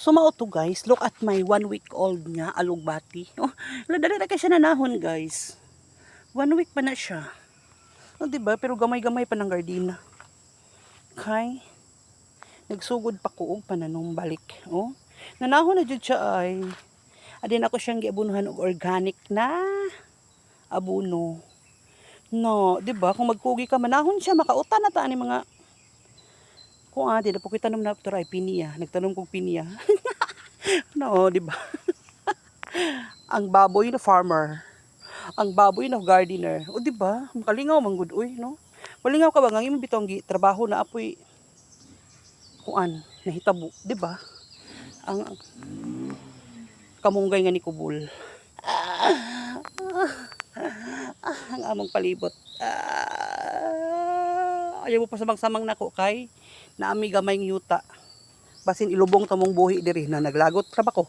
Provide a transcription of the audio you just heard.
So mao to guys, look at my one week old nga alugbati. Oh, dali na kay siya nanahon guys. One week pa na siya. Oh, di ba? Pero gamay-gamay pa ng gardina. Okay. Nagsugod pa ko og pananong balik. Oh. Nanahon na jud siya ay. Adin ako siyang giabunuhan og organic na abuno. No, 'di ba? Kung magkugi ka manahon siya makauta na ta ani mga kung ate na po kita na to ay piniya. Nagtanong kong piniya. no, 'di ba? ang baboy na farmer. Ang baboy na gardener. O 'di ba? Makalingaw man gud uy, no? Malingaw ka ba nga imong bitong trabaho na apoy kuan nahitabo, 'di ba? Ang kamunggay nga ni Kubul. ang among palibot. Ah, ayaw pa samang-samang nako kay naami gamay ng yuta. Basin ilubong tamong buhi diri na naglagot ra ba ko?